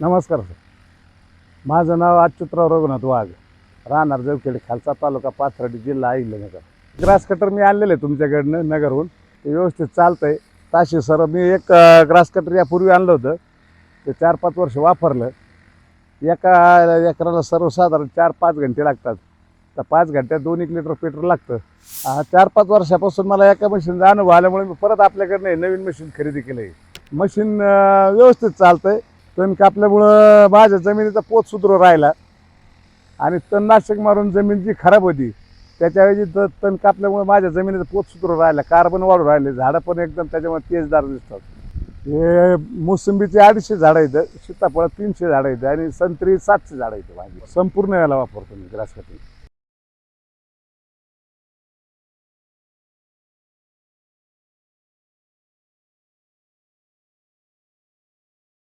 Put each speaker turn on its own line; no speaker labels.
नमस्कार सर. माझं नाव अच्युतराव रघुनाथ वाघ. राहणार जवखेड खालचा तालुका पाथर्डी जिल्हा अहिल्यानगर. ग्रास कटर मी आणलेलं आहे तुमच्याकडनं नगरहून. ते व्यवस्थित चालतं आहे ताशी सर मी एक ग्रास कटर यापूर्वी आणलं होतं. ते चार पाच वर्ष वापरलं. एका एकराला सर्वसाधारण चार पाच घंटे लागतात. तर पाच घंट्यात दोन एक लिटर पेट्रोल लागतं. चार पाच वर्षापासून मला एका मशीनचा अनुभव आल्यामुळे मी परत आपल्याकडनं नवीन मशीन खरेदी केलं आहे मशीन व्यवस्थित चालतं आहे तण कापल्यामुळं माझ्या जमिनीचा पोत सुधरू राहिला. आणि तणनाशक मारून जमीन जी खराब होती त्याच्याऐवजी त तण कापल्यामुळे माझ्या जमिनीचा पोत सुधरू राहिला कार्बन वाढू राहिले झाडं पण एकदम त्याच्यामुळे तेजदार दिसतात. हे मोसंबीचे अडीचशे झाडं आहेत सीताफळ तीनशे झाडं आहेत आणि संत्री सातशे झाडं आहेत माझी. संपूर्ण याला वापरतो मी ग्रास कटिंग